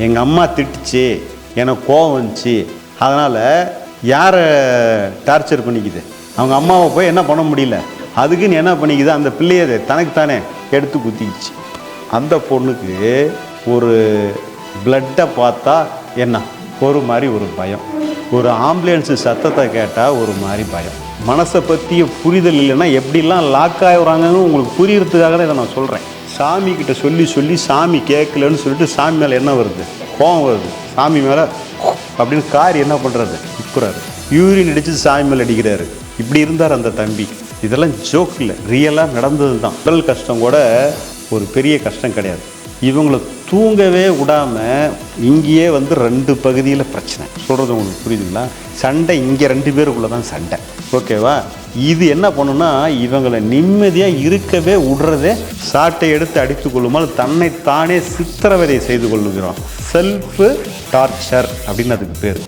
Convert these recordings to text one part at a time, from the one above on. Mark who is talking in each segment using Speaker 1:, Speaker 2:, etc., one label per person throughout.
Speaker 1: எங்கள் அம்மா திட்டுச்சு எனக்கு கோவம் வந்துச்சு. அதனால் யாரை டார்ச்சர் பண்ணிக்குது? அவங்க அம்மாவை போய் என்ன பண்ண முடியல? அதுக்குன்னு என்ன பண்ணிக்குது? அந்த பிள்ளைய தனக்கு தானே எடுத்து குத்திக்கிச்சு. அந்த பொண்ணுக்கு ஒரு பிளட்டை பார்த்தா என்ன? ஒரு மாதிரி ஒரு பயம். ஒரு ஆம்புலன்ஸு சத்தத்தை கேட்டால் ஒரு மாதிரி பயம். மனசை பற்றிய புரிதல் இல்லைன்னா எப்படிலாம் லாக் ஆகிறாங்கன்னு உங்களுக்கு புரியறதுக்காக தான் இதை நான் சொல்கிறேன் சாமி கிட்ட சொல்லி சொல்லி சாமி கேட்கலன்னு சொல்லிட்டு சாமி மேலே என்ன வருது? கோவம் வருது. சாமி மேலே அப்படின்னு கார் என்ன பண்ணுறது துப்புறாரு யூரின் அடித்து சாமி மேலே அடிக்கிறாரு. இப்படி இருந்தார் அந்த தம்பி. இதெல்லாம் ஜோக் இல்லை. ரியலாக நடந்தது தான் உடல் கஷ்டம் கூட ஒரு பெரிய கஷ்டம் கிடையாது. இவங்களை தூங்கவே விடாமல் இங்கேயே வந்து ரெண்டு பகுதியில் பிரச்சனை. சொல்கிறது உங்களுக்கு புரியுதுங்களா? சண்டை இங்கே ரெண்டு பேருக்குள்ளே தான் சண்டை. ஓகேவா? இது என்ன பண்ணுன்னா இவங்களை நிம்மதியாக இருக்கவே விடுறதே சாட்டை எடுத்து அடித்து கொள்ளுமால் தன்னை தானே சித்திரவதை செய்து கொள்ளுகிறோம். செல்ஃபு டார்ச்சர் அப்படின்னு அதுக்கு பேர்.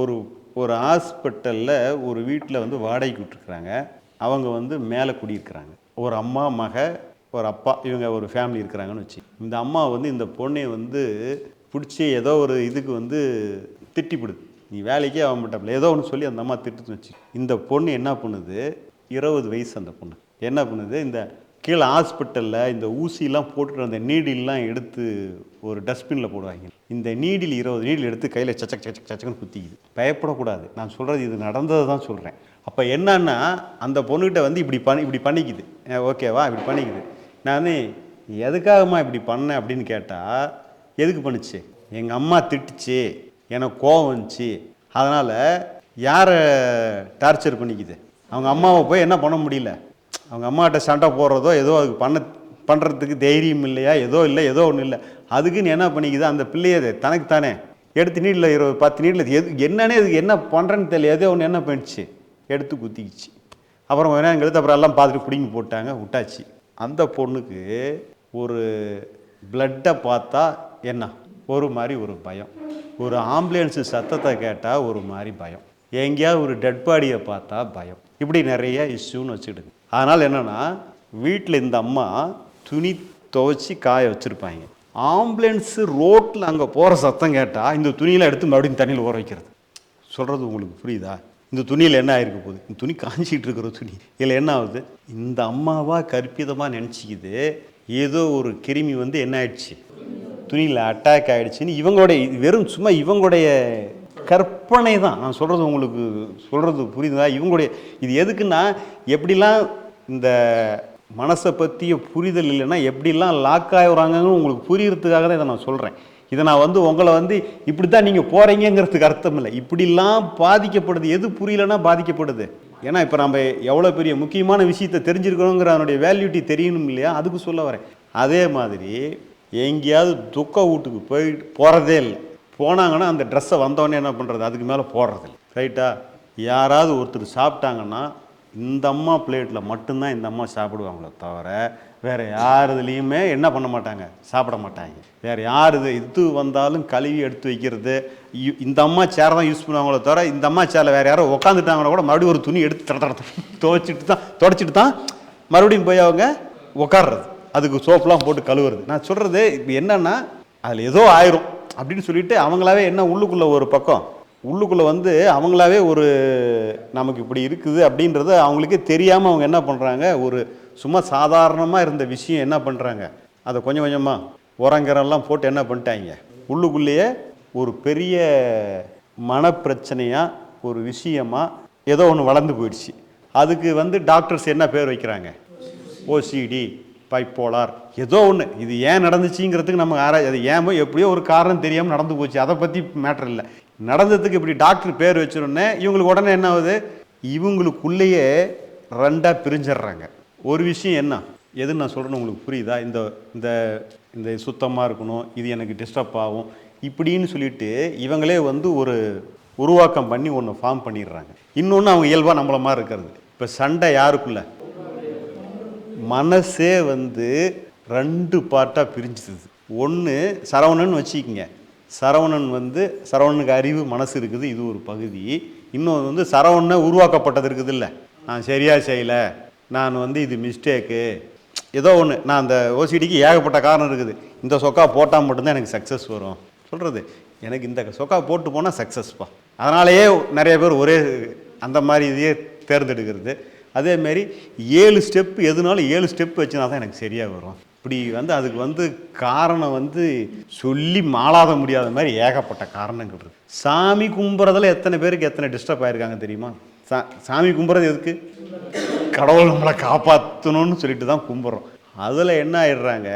Speaker 1: ஒரு ஒரு ஹாஸ்பிட்டலில் ஒரு வீட்டில் வந்து வாடகைக்கு விட்டுருக்குறாங்க. அவங்க வந்து மேலே குடியிருக்கிறாங்க. ஒரு அம்மா மக ஒரு அப்பா இவங்க ஒரு ஃபேமிலி இருக்கிறாங்கன்னு வச்சு. இந்த அம்மா வந்து இந்த பொண்ணை வந்து பிடிச்சி ஏதோ ஒரு இதுக்கு வந்து திட்டிப்பிடுது. நீ வேலைக்கே ஆக மாட்டாப்புல ஏதோ ஒன்று சொல்லி அந்த அம்மா திட்டுன்னு வச்சு. இந்த பொண்ணு என்ன பண்ணுது? இருபது வயசு அந்த பொண்ணு. என்ன பண்ணுது? இந்த கீழே ஹாஸ்பிட்டலில் இந்த ஊசிலாம் போட்டுட்டு அந்த நீடில்லாம் எடுத்து ஒரு டஸ்ட்பினில் போடுவாங்க. இந்த நீடில் இருபது நீடில் எடுத்து கையில் சச்சக் சச்சக் சச்சக்குன்னு குத்திக்குது. பயப்படக்கூடாது. நான் சொல்கிறது இது நடந்ததை தான் சொல்கிறேன் அப்போ என்னன்னா அந்த பொண்ணுகிட்ட வந்து இப்படி பண்ணி இப்படி பண்ணிக்குது. ஓகேவா இப்படி பண்ணிக்குது. நான் எதுக்காகம்மா இப்படி பண்ணேன் அப்படின்னு கேட்டால் எதுக்கு பண்ணுச்சு? எங்கள் அம்மா திட்டுச்சு. எனக்கு கோவம் வந்துச்சு. அதனால் யாரை டார்ச்சர் பண்ணிக்குது? அவங்க அம்மாவை போய் என்ன பண்ண முடியல? அவங்க அம்மாட்ட சண்டை போடுறதோ ஏதோ அதுக்கு பண்ண பண்ணுறதுக்கு தைரியம் இல்லையா? ஏதோ இல்லை ஏதோ ஒன்றும் இல்லை. அதுக்குன்னு என்ன பண்ணிக்குது? அந்த பிள்ளைய தனக்கு தானே. எடுத்து நீட்டில் இருபது பத்து நீட்டில் எது என்னன்னே இதுக்கு என்ன பண்ணுறேன்னு தெரியல. ஏதோ ஒன்று என்ன பண்ணிச்சு? எடுத்து குத்திக்கிச்சு. அப்புறம் வேணா எடுத்து அப்புறம் எல்லாம் பார்த்துட்டு பிடிங்கி போட்டாங்க. விட்டாச்சு. அந்த பொண்ணுக்கு ஒரு பிளட்டை பார்த்தா என்ன? ஒரு மாதிரி ஒரு பயம். ஒரு ஆம்புலன்ஸு சத்தத்தை கேட்டால் ஒரு மாதிரி பயம். எங்கேயாவது ஒரு டெட் பாடியை பார்த்தா பயம். இப்படி நிறைய இஷ்யூன்னு வச்சுக்கிடுங்க. அதனால் என்னென்னா வீட்டில் இந்த அம்மா துணி துவைச்சி காய வச்சுருப்பாங்க. ஆம்புலன்ஸு ரோட்டில் அங்கே போகிற சத்தம் கேட்டால் இந்த துணியெல்லாம் எடுத்து மறுபடியும் தண்ணியில் ஊற வைக்கிறது. சொல்கிறது உங்களுக்கு புரியுதா? இந்த துணியில் என்ன ஆயிருக்க போகுது? இந்த துணி காஞ்சிக்கிட்டு இருக்கிற துணி. இதில் என்ன ஆகுது? இந்த அம்மாவா கற்பிதமாக நினச்சிக்கிது ஏதோ ஒரு கிருமி வந்து என்ன ஆயிடுச்சு? துணியில் அட்டாக் ஆகிடுச்சின்னு இவங்களுடைய இது வெறும் சும்மா இவங்களுடைய கற்பனை தான் நான் சொல்கிறது உங்களுக்கு சொல்கிறது புரியுதா? இவங்களுடைய இது எதுக்குன்னா எப்படிலாம் இந்த மனசை பற்றிய புரிதல் இல்லைன்னா எப்படிலாம் லாக் ஆகுறாங்கன்னு உங்களுக்கு புரியறதுக்காக தான் இதை நான் சொல்கிறேன் இதை நான் வந்து உங்களை வந்து இப்படி தான் நீங்கள் போகிறீங்கிறதுக்கு அர்த்தம் இல்லை. இப்படிலாம் பாதிக்கப்படுது. எது புரியலன்னா பாதிக்கப்படுது. ஏன்னா இப்போ நம்ம எவ்வளோ பெரிய முக்கியமான விஷயத்தை தெரிஞ்சிருக்கணுங்கிற அதனுடைய வேல்யூட்டி தெரியணும் இல்லையா? அதுக்கு சொல்ல வரேன். அதே மாதிரி எங்கேயாவது துக்க வீட்டுக்கு போயிட்டு போகிறதே இல்லை. போனாங்கன்னா அந்த ட்ரெஸ்ஸை வந்தோடனே என்ன பண்ணுறது அதுக்கு மேலே போடுறதில்ல ரைட்டா யாராவது ஒருத்தர் சாப்பிட்டாங்கன்னா இந்த அம்மா பிளேட்டில் மட்டும்தான் இந்த அம்மா சாப்பிடுவாங்களே தவிர வேறு யார் இதுலேயுமே என்ன பண்ண மாட்டாங்க? சாப்பிட மாட்டாங்க. வேறு யார் இது இது வந்தாலும் கழுவி எடுத்து வைக்கிறது. இந்த அம்மா சேர் தான் யூஸ் பண்ணுவாங்களே தவிர இந்த அம்மா சேரில் வேறு யாரோ உட்காந்துட்டாங்கன்னா கூட மறுபடியும் ஒரு துணி எடுத்து தட தட துவைச்சிட்டு தான் தொடச்சிட்டு தான் மறுபடியும் போய் அவங்க உட்காடுறது அதுக்கு சோப்புலாம் போட்டு கழுவுறது. நான் சொல்கிறது இப்போ என்னன்னா அதில் ஏதோ ஆயிரும் அப்படின்னு சொல்லிட்டு அவங்களாவே என்ன உள்ளுக்குள்ளே ஒரு பக்கம்? உள்ளுக்குள்ளே வந்து அவங்களாவே ஒரு நமக்கு இப்படி இருக்குது அப்படின்றது அவங்களுக்கே தெரியாமல் அவங்க என்ன பண்ணுறாங்க ஒரு சும்மா சாதாரணமாக இருந்த விஷயம் என்ன பண்ணுறாங்க அதை கொஞ்சம் கொஞ்சமாக உரங்கரெல்லாம் போட்டு என்ன பண்ணிட்டாங்க? உள்ளுக்குள்ளேயே ஒரு பெரிய மனப்பிரச்சனையாக ஒரு விஷயமாக ஏதோ ஒன்று வளர்ந்து போயிடுச்சு. அதுக்கு வந்து டாக்டர்ஸ் என்ன பேர் வைக்கிறாங்க? ஓசிடி பைப்போலார் ஏதோ ஒன்று இது ஏன் நடந்துச்சுங்கிறதுக்கு நம்ம ஆராய் அது ஏன் எப்படியோ ஒரு காரணம் தெரியாமல் நடந்து போச்சு. அதை பற்றி மேட்ரு இல்லை. நடந்ததுக்கு இப்படி டாக்டர் பேர் வச்சிருந்தே இவங்களுக்கு உடனே என்ன ஆகுது? இவங்களுக்குள்ளேயே ரெண்டாக பிரிஞ்சிடுறாங்க. ஒரு விஷயம் என்ன? எது நான் சொல்கிறேன்னு உங்களுக்கு புரியுதா? இந்த இந்த இந்த சுத்தமாக இருக்கணும் இது எனக்கு டிஸ்டர்ப் ஆகும் இப்படின்னு சொல்லிட்டு இவங்களே வந்து ஒரு உருவாக்கம் பண்ணி ஒன்று ஃபார்ம் பண்ணிடுறாங்க. இன்னொன்று அவங்க இயல்பாக நம்மள மாதிரி இருக்கிறது. இப்போ சண்டை யாருக்குள்ள? மனசே வந்து ரெண்டு பார்ட்டாக பிரிஞ்சுது. ஒன்று சரவணன் வச்சுக்கிங்க. சரவணன் வந்து சரவணனுக்கு அறிவு மனசு இருக்குது இது ஒரு பகுதி. இன்னொன்று வந்து சரவணனை உருவாக்கப்பட்டது இருக்குது இல்லை நான் சரியாக செய்யலை. நான் வந்து இது மிஸ்டேக்கு ஏதோ ஒன்று நான் அந்த ஓசிடிக்கு ஏகப்பட்ட காரணம் இருக்குது. இந்த சொக்கா போட்டால் மட்டும்தான் எனக்கு சக்ஸஸ் வரும். சொல்கிறது எனக்கு இந்த சொக்கா போட்டு போனால் சக்ஸஸ்ப்பா அதனாலேயே நிறைய பேர் ஒரே அந்த மாதிரி இதையே தேர்ந்தெடுக்கிறது. அதேமாரி ஏழு ஸ்டெப் எதுனாலும் ஏழு ஸ்டெப் வச்சுனா தான் எனக்கு சரியாக வரும். இப்படி வந்து அதுக்கு வந்து காரணம் வந்து சொல்லி மாளாத முடியாத மாதிரி ஏகப்பட்ட காரணங்கள் இருக்குது சாமி கும்புறதில் எத்தனை பேருக்கு எத்தனை டிஸ்டர்ப் ஆயிருக்காங்க தெரியுமா? சா சாமி கும்புறது எதுக்கு? கடவுள் நம்மளை காப்பாற்றணும்னு சொல்லிட்டு தான் கும்பிட்றோம். அதில் என்ன ஆயிடுறாங்க?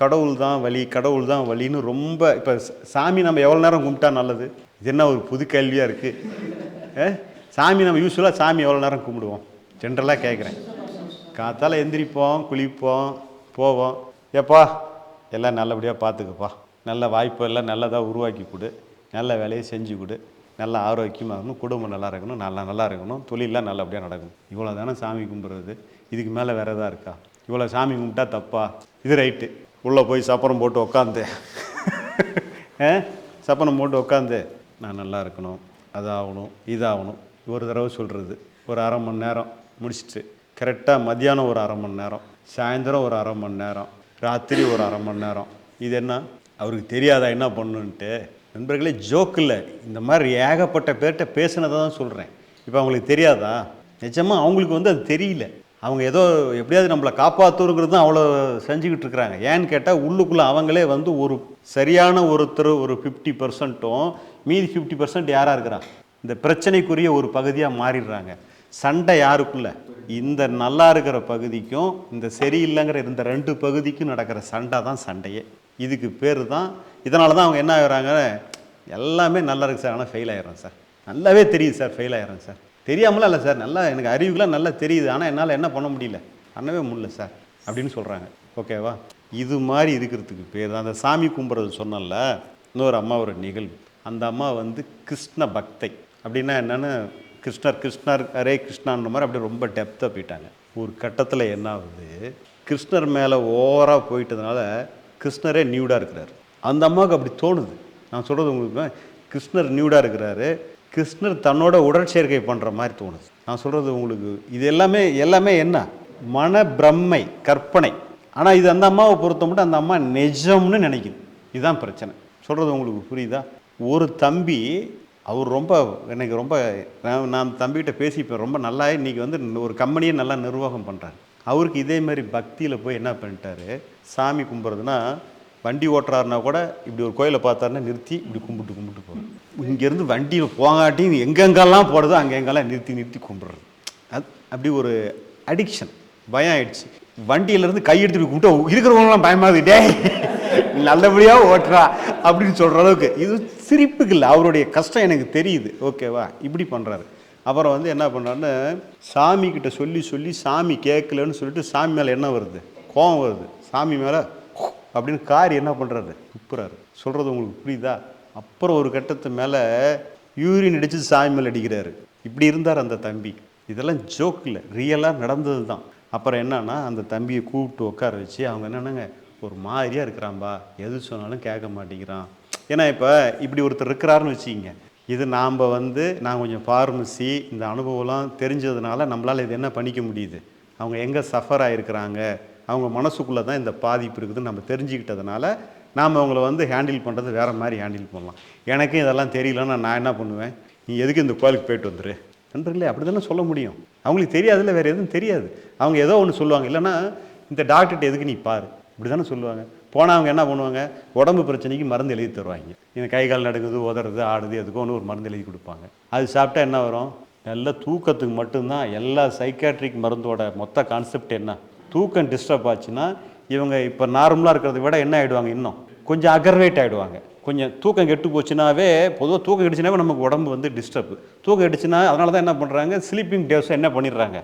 Speaker 1: கடவுள் தான் வழி கடவுள் தான் வழின்னு ரொம்ப இப்போ சாமி நம்ம எவ்வளோ நேரம் கும்பிட்டா நல்லது? இது என்ன ஒரு புது கேள்வியாக இருக்குது சாமி நம்ம யூஸ்ஃபுல்லாக சாமி எவ்வளோ நேரம் கும்பிடுவோம்? ஜென்ரலாக கேட்குறேன் காத்தால் எந்திரிப்போம் குளிப்போம் போவோம். ஏப்பா எல்லாம் நல்லபடியாக பார்த்துக்கப்பா நல்ல வாய்ப்பு எல்லாம் நல்லதாக உருவாக்கி கொடு. நல்ல வேலையை செஞ்சு கொடு. நல்லா ஆரோக்கியமாக இருக்கணும் குடும்பம் நல்லா இருக்கணும் நல்லா நல்லா இருக்கணும் தொழிலெலாம் நல்லபடியாக நடக்கணும். இவ்வளோ தானே சாமி கும்பிட்றது? இதுக்கு மேலே வேறு எதாக இருக்கா? இவ்வளோ சாமி கும்பிட்டா தப்பா? இது ரைட்டு உள்ளே போய் சப்பரம் போட்டு உக்காந்து. ஆ? சப்பனம் போட்டு உட்காந்து நான் நல்லா இருக்கணும் அதாகணும் இதாகணும். ஒரு தடவை சொல்கிறது ஒரு அரை மணி நேரம் முடிச்சிட்டு. கரெக்டாக மத்தியானம் ஒரு அரை மணி நேரம். சாயந்தரம் ஒரு அரை மணி நேரம். ராத்திரி ஒரு அரை மணி நேரம். இது என்ன? அவருக்கு தெரியாதா என்ன பண்ணுன்ட்டு? நண்பர்களே ஜோக் இல்லை. இந்த மாதிரி ஏகப்பட்ட பேர்கிட்ட பேசினதை தான் சொல்கிறேன் இப்போ அவங்களுக்கு தெரியாதா? நிஜமாக அவங்களுக்கு வந்து அது தெரியல. அவங்க ஏதோ எப்படியாவது நம்மளை காப்பாற்றுங்கிறது தான் அவ்வளோ செஞ்சுக்கிட்டு இருக்கிறாங்க. ஏன்னு கேட்டால் உள்ளுக்குள்ளே அவங்களே வந்து ஒரு சரியான ஒருத்தர் ஒரு ஃபிஃப்டி பர்சன்ட்டும் மீதி ஃபிஃப்டி பர்சன்ட் யாராக இருக்கிறான்? இந்த பிரச்சனைக்குரிய ஒரு பகுதியாக மாறிடுறாங்க. சண்டை யாருக்குள்ள? இந்த நல்லா இருக்கிற பகுதிக்கும் இந்த சரியில்லைங்கிற இந்த ரெண்டு பகுதிக்கும் நடக்கிற சண்டை தான் சண்டையே. இதுக்கு பேர் தான். இதனால தான் அவங்க என்ன ஆகிறாங்க? எல்லாமே நல்லா இருக்குது சார். ஆனால் ஃபெயில் ஆயிடுறோம் சார். நல்லாவே தெரியுது சார். ஃபெயில் ஆயிடுறோம் சார். தெரியாமலாம் இல்லை சார். நல்லா எனக்கு அறிவுக்குலாம் நல்லா தெரியுது. ஆனால் என்னால் என்ன பண்ண முடியல? பண்ணவே முடியல சார். அப்படின்னு சொல்கிறாங்க ஓகேவா இது மாதிரி இருக்கிறதுக்கு பேர் தான். அந்த சாமி கும்பிட்றது சொன்னல இன்னொரு அம்மாவோட நிகழ்வு. அந்த அம்மா வந்து கிருஷ்ண பக்தை. அப்படின்னா என்னென்னு கிருஷ்ணர் கிருஷ்ணர் அரே கிருஷ்ணான்ற மாதிரி அப்படியே ரொம்ப டெப்த்தாக போயிட்டாங்க. ஒரு கட்டத்தில் என்ன ஆகுது? கிருஷ்ணர் மேலே ஓவராக போயிட்டதுனால கிருஷ்ணரே நியூடாக இருக்கிறார். அந்த அம்மாவுக்கு அப்படி தோணுது. நான் சொல்கிறது உங்களுக்கு கிருஷ்ணர் நியூடாக இருக்கிறாரு. கிருஷ்ணர் தன்னோட உடற்சேர்க்கை பண்ணுற மாதிரி தோணுது. நான் சொல்கிறது உங்களுக்கு இது எல்லாமே எல்லாமே என்ன? மன பிரம்மை கற்பனை. ஆனால் இது அந்த அம்மாவை பொறுத்த மட்டும் அந்த அம்மா நிஜம்னு நினைக்குது. இதுதான் பிரச்சனை. சொல்கிறது உங்களுக்கு புரியுதா? ஒரு தம்பி அவர் ரொம்ப எனக்கு ரொம்ப நான் நான் தம்பிகிட்ட பேசிப்பேன். ரொம்ப நல்லா இன்றைக்கி வந்து ஒரு கம்பெனியை நல்லா நிர்வாகம் பண்ணுறாரு அவருக்கு இதே மாதிரி பக்தியில் போய் என்ன பண்ணிட்டாரு? சாமி கும்பிட்றதுனா வண்டி ஓட்டுறாருனா கூட இப்படி ஒரு கோயிலை பார்த்தாருன்னா நிறுத்தி இப்படி கும்பிட்டு கும்பிட்டு போகிறோம் இங்கேருந்து வண்டியில் போகாட்டி எங்கெங்கெல்லாம் போடுறதோ அங்கெங்கெல்லாம் நிறுத்தி நிறுத்தி கும்பிட்றது. அது அப்படி ஒரு அடிக்ஷன் பயம் ஆயிடுச்சு. வண்டியிலேருந்து கை எடுத்து கும்பிட்டு இருக்கிறவங்களாம் பயமாகுது. நல்லபடியாக ஓட்டுறா அப்படின்னு சொல்கிற அளவுக்கு. இது சிரிப்புக்கு இல்லை. அவருடைய கஷ்டம் எனக்கு தெரியுது. ஓகேவா? இப்படி பண்ணுறாரு அப்புறம் வந்து என்ன பண்ணுறாருன்னு சாமி கிட்ட சொல்லி சொல்லி சாமி கேட்கலன்னு சொல்லிட்டு சாமி மேலே என்ன வருது. கோபம் வருது. சாமி மேலே அப்படின்னு காரி என்ன பண்ணுறாரு துப்புறாரு. சொல்கிறது உங்களுக்கு புரியுதா? அப்புறம் ஒரு கட்டத்து மேலே யூரின் அடித்து சாமி மேலே அடிக்கிறாரு. இப்படி இருந்தார் அந்த தம்பி. இதெல்லாம் ஜோக் இல்லை. ரியலாக நடந்தது தான் அப்புறம் என்னன்னா அந்த தம்பியை கூப்பிட்டு உட்கார வச்சு அவங்க என்னென்னங்க? ஒரு மாதிரியாக இருக்கிறான்பா. எது சொன்னாலும் கேட்க மாட்டேங்கிறான். ஏன்னா இப்போ இப்படி ஒருத்தர் இருக்கிறாருன்னு வச்சுக்கிங்க. இது நாம் வந்து நான் கொஞ்சம் ஃபார்மசி இந்த அனுபவம்லாம் தெரிஞ்சதுனால நம்மளால் இது என்ன பண்ணிக்க முடியுது? அவங்க எங்கே சஃபர் ஆகிருக்கிறாங்க அவங்க மனசுக்குள்ளே தான் இந்த பாதிப்பு இருக்குதுன்னு நம்ம தெரிஞ்சுக்கிட்டதுனால நாம் அவங்கள வந்து ஹேண்டில் பண்ணுறது வேறு மாதிரி ஹேண்டில் பண்ணலாம். எனக்கும் இதெல்லாம் தெரியலன்னா நான் என்ன பண்ணுவேன்? நீ எதுக்கு இந்த கோயிலுக்கு போயிட்டு வந்துரு? நண்பர்களே அப்படி தானே சொல்ல முடியும். அவங்களுக்கு தெரியாதுல்ல வேறு எதுவும் தெரியாது. அவங்க ஏதோ ஒன்று சொல்லுவாங்க. இல்லைன்னா இந்த டாக்டர்கிட்ட எதுக்கு நீ பாரு? இப்படி தானே சொல்லுவாங்க. போனால் அவங்க என்ன பண்ணுவாங்க? உடம்பு பிரச்சனைக்கு மருந்து எழுதி தருவாங்க. இந்த கை கால் நடுங்குது உதறது ஆடுது எதுக்கோ ஒன்று ஒரு மருந்து எழுதி கொடுப்பாங்க. அது சாப்பிட்டா என்ன வரும்? நல்ல தூக்கத்துக்கு மட்டும்தான் எல்லா சைக்காட்ரிக் மருந்தோட மொத்த கான்செப்ட் என்ன? தூக்கம் டிஸ்டர்ப் ஆச்சுன்னா இவங்க இப்போ நார்மலாக இருக்கிறத விட என்ன ஆகிடுவாங்க இன்னும்? கொஞ்சம் அகர்வேட் ஆகிடுவாங்க கொஞ்சம் தூக்கம் கெட்டு போச்சுனாவே பொதுவாக தூக்கம் கெடுச்சுனாவே நமக்கு உடம்பு வந்து டிஸ்டர்ப் தூக்கம் கெடுச்சுன்னா அதனால தான் என்ன பண்ணுறாங்க ஸ்லீப்பிங் டேஸை என்ன பண்ணிடுறாங்க?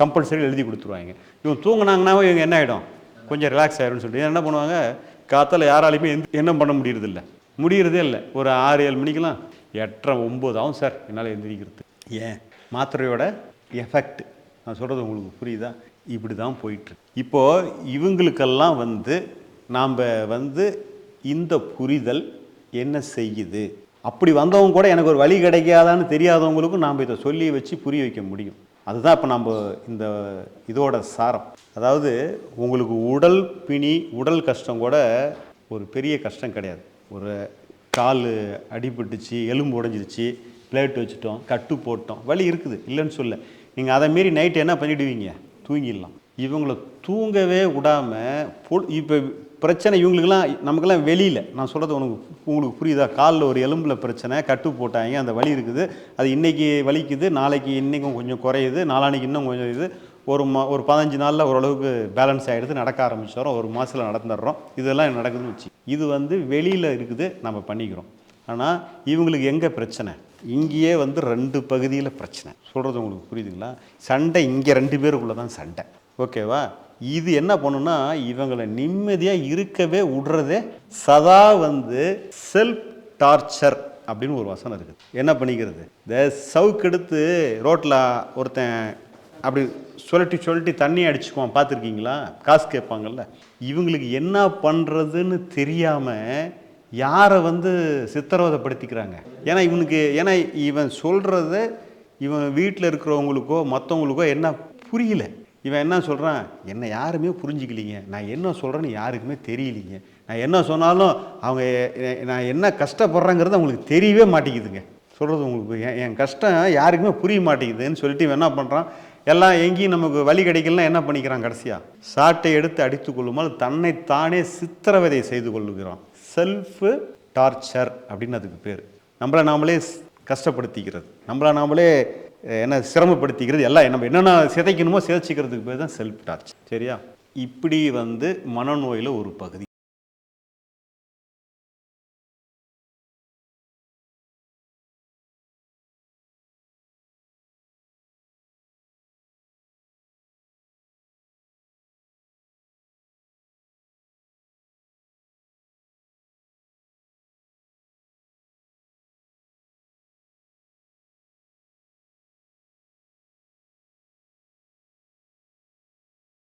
Speaker 1: கம்பல்சரி எழுதி கொடுத்துருவாங்க. இவங்க தூங்கினாங்கன்னாவே இவங்க என்ன ஆகிடும் கொஞ்சம் ரிலாக்ஸ் ஆயிரும்னு சொல்லிட்டு. என்ன பண்ணுவாங்க? காத்தால் யாராலையுமே எந்த- என்ன பண்ண முடியறதில்ல. முடியறதே இல்லை. ஒரு ஆறு ஏழு மணிக்கெல்லாம் எட்டரை ஒம்பது ஆகும் சார் என்னால் எந்திரிக்கிறது ஏன்? மாத்திரையோட எஃபெக்ட் நான் சொல்கிறது உங்களுக்கு புரியுதா? இப்படி தான் போயிட்டுருக்கு இப்போது இவங்களுக்கெல்லாம் வந்து நாம் வந்து இந்த புரிதல் என்ன செய்யுது? அப்படி வந்தவங்க கூட எனக்கு ஒரு வழி கிடைக்காதான்னு தெரியாதவங்களுக்கும் நாம் இதை சொல்லி வச்சு புரிய வைக்க முடியும். அதுதான் இப்போ நம்ம இந்த இதோட சாரம். அதாவது உங்களுக்கு உடல் பிணி உடல் கஷ்டம் கூட ஒரு பெரிய கஷ்டம் கிடையாது. ஒரு கால் அடிபட்டுச்சு எலும்பு உடஞ்சிருச்சு பிளேட் வச்சுட்டோம் கட்டு போட்டோம் வலி இருக்குது இல்லைன்னு சொல்ல. நீங்கள் அதை மாரி நைட்டு என்ன பண்ணிடுவீங்க? தூங்கிடலாம். இவங்களை தூங்கவே விடாமல் பொ இப்போ பிரச்சனை இவங்களுக்கெல்லாம் நமக்கெல்லாம் வெளியில் நான் சொல்கிறது உனக்கு உங்களுக்கு புரியுதா? காலில் ஒரு எலும்பில் பிரச்சனை கட்டு போட்டாங்க அந்த வலி இருக்குது. அது இன்றைக்கி வலிக்குது நாளைக்கு இன்றைக்கும் கொஞ்சம் குறையுது நாளானிக்கு இன்னும் கொஞ்சம் இது. ஒரு மா ஒரு பதினஞ்சு நாளில் ஓரளவுக்கு பேலன்ஸ் ஆகிடுது நடக்க ஆரம்பிச்சிடுறோம் ஒரு மாதத்தில் நடந்துடுறோம். இதெல்லாம் நடக்குதுன்னு வச்சு இது வந்து வெளியில் இருக்குது நம்ம பண்ணிக்கிறோம். ஆனால் இவங்களுக்கு எங்கே பிரச்சனை? இங்கேயே வந்து ரெண்டு பகுதியில் பிரச்சனை. சொல்கிறது உங்களுக்கு புரியுதுங்களா? சண்டை இங்கே ரெண்டு பேருக்குள்ளே தான் சண்டை. ஓகேவா? இது என்ன பண்ணுன்னா இவங்களை நிம்மதியாக இருக்கவே விடுறதே சதா வந்து செல்ஃப் டார்ச்சர் அப்படின்னு ஒரு வசனம் இருக்குது. என்ன பண்ணிக்கிறது? இந்த சவுக்கெடுத்து ரோட்டில் ஒருத்தன் அப்படி சொல்லட்டி சொல்லட்டி தண்ணி அடிச்சுக்குவான். பார்த்துருக்கீங்களா? காசு கேட்பாங்கல்ல. இவங்களுக்கு என்ன பண்ணுறதுன்னு தெரியாமல் யாரை வந்து சித்திரவதைப்படுத்திக்கிறாங்க? ஏன்னா இவனுக்கு ஏன்னா இவன் சொல்கிறத இவன் வீட்டில் இருக்கிறவங்களுக்கோ மற்றவங்களுக்கோ என்ன புரியல. இவன் என்ன சொல்கிறான் என்னை யாருமே புரிஞ்சிக்கலிங்க. நான் என்ன சொல்கிறேன்னு யாருக்குமே தெரியலிங்க. நான் என்ன சொன்னாலும் அவங்க நான் என்ன கஷ்டப்படுறேங்கிறது அவங்களுக்கு தெரியவே மாட்டேங்குதுங்க. சொல்கிறது உங்களுக்கு என் என் கஷ்டம் யாருக்குமே புரிய மாட்டேங்குதுன்னு சொல்லிட்டு இவன் என்ன பண்ணுறான் எல்லாம் எங்கேயும் நமக்கு வழி கிடைக்கலாம் என்ன பண்ணிக்கிறான் கடைசியாக சாட்டை எடுத்து அடித்து கொள்ளுமால் தன்னைத்தானே சித்திரவதை செய்து கொள்ளுகிறான். செல்ஃபு டார்ச்சர் அப்படின்னு அதுக்கு பேர். நம்மளை நாமளே கஷ்டப்படுத்திக்கிறது. நம்மளை நாமளே என்ன சிரமப்படுத்திக்கிறது எல்லாம் நம்ம என்னென்ன சிதைக்கணுமோ சிதைச்சிக்கிறதுக்கு பேர் தான் செல்ஃப் டார்ச் சரியா? இப்படி வந்து மனநோயில் ஒரு பகுதி.